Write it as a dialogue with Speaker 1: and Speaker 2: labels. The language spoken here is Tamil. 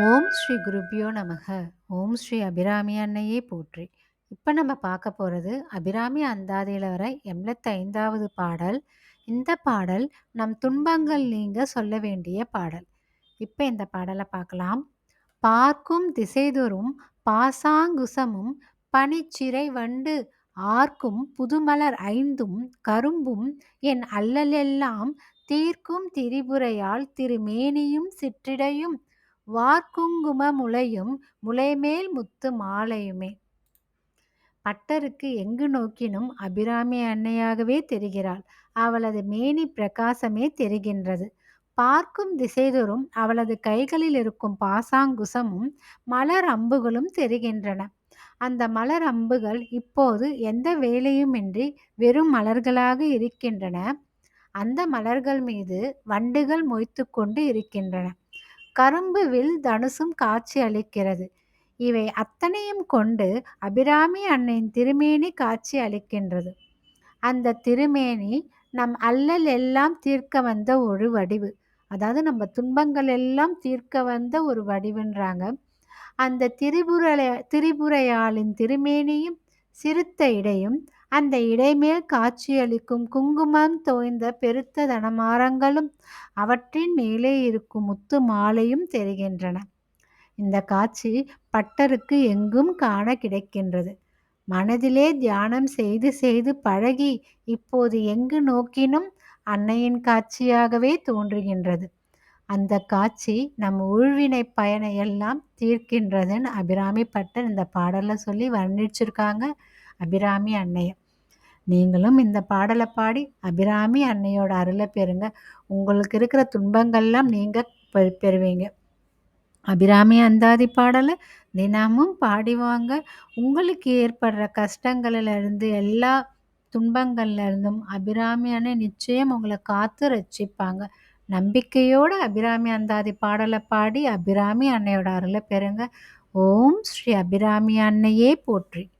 Speaker 1: ஓம் ஸ்ரீ குருபியோ நமக. ஓம் ஸ்ரீ அபிராமி அன்னையே போற்றி. இப்போ நம்ம பார்க்க போகிறது அபிராமி அந்தாதியில் வர எண்பத்தைந்தாவது பாடல். இந்த பாடல் நம் துன்பங்கள் நீங்க சொல்ல வேண்டிய பாடல். இப்போ இந்த பாடலை பார்க்கலாம். பார்க்கும் திசைதொறும் பாசாங்குசமும் பனிச்சிறை வண்டு ஆர்க்கும் புதுமலர் ஐந்தும் கரும்பும் என் அல்லலெல்லாம் தீர்க்கும் திரிபுரையால் திருமேனியும் சிற்றிடையும் வார்க்குங்கும முளையும் முளைமேல் முத்து மாலையுமே. பட்டருக்கு எங்கு நோக்கினும் அபிராமி அன்னையாகவே தெரிகிறாள். அவளது மேனி பிரகாசமே தெரிகின்றது. பார்க்கும் திசைதோறும் அவளது கைகளில் இருக்கும் பாசாங்குசமும் மலர் அம்புகளும் தெரிகின்றன. அந்த மலர் அம்புகள் இப்போது எந்த வேலையுமின்றி வெறும் மலர்களாக இருக்கின்றன. அந்த மலர்கள் மீது வண்டுகள் மொய்த்து கொண்டு இருக்கின்றன. கரும்பு வில் தனுசும் காட்சி அளிக்கிறது. இவை அத்தனையும் கொண்டு அபிராமி அன்னையின் திருமேனி காட்சி அளிக்கின்றது. அந்த திருமேனி நம் அல்லல் எல்லாம் தீர்க்க வந்த ஒரு வடிவு. அதாவது நம்ம துன்பங்கள் எல்லாம் தீர்க்க வந்த ஒரு வடிவுன்றாங்க. அந்த திரிபுர திரிபுரையாளின் திருமேனியும் சிறுத்த இடையும் அந்த இடைமேல் காட்சியளிக்கும் குங்குமம் தோய்ந்த பெருத்த தனமாரங்களும் அவற்றின் மேலே இருக்கும் முத்து மாலையும் தெரிகின்றன. இந்த காட்சி பட்டருக்கு எங்கும் காண கிடைக்கின்றது. மனதிலே தியானம் செய்து செய்து பழகி இப்போது எங்கு நோக்கினும் அன்னையின் காட்சியாகவே தோன்றுகின்றது. அந்த காட்சி நம் உழ்வினை பயனை எல்லாம் தீர்க்கின்றதுன்னு அபிராமி பட்டர் இந்த பாடலை சொல்லி வர்ணிச்சிருக்காங்க. அபிராமி அன்னையை நீங்களும் இந்த பாடலை பாடி அபிராமி அன்னையோட அருளை பெறுங்க. உங்களுக்கு இருக்கிற துன்பங்கள்லாம் நீங்கள் பெறுவீங்க. அபிராமி அந்தாதி பாடலை தினமும் பாடிவாங்க உங்களுக்கு ஏற்படுற கஷ்டங்களிலிருந்து எல்லா துன்பங்கள்லேருந்தும் அபிராமி அன்னை நிச்சயம் உங்களை காத்து ரட்சிப்பாங்க. நம்பிக்கையோடு அபிராமி அந்தாதி பாடலை பாடி அபிராமி அன்னையோட அருளை பெறுங்க. ஓம் ஸ்ரீ அபிராமி அன்னையே போற்றி.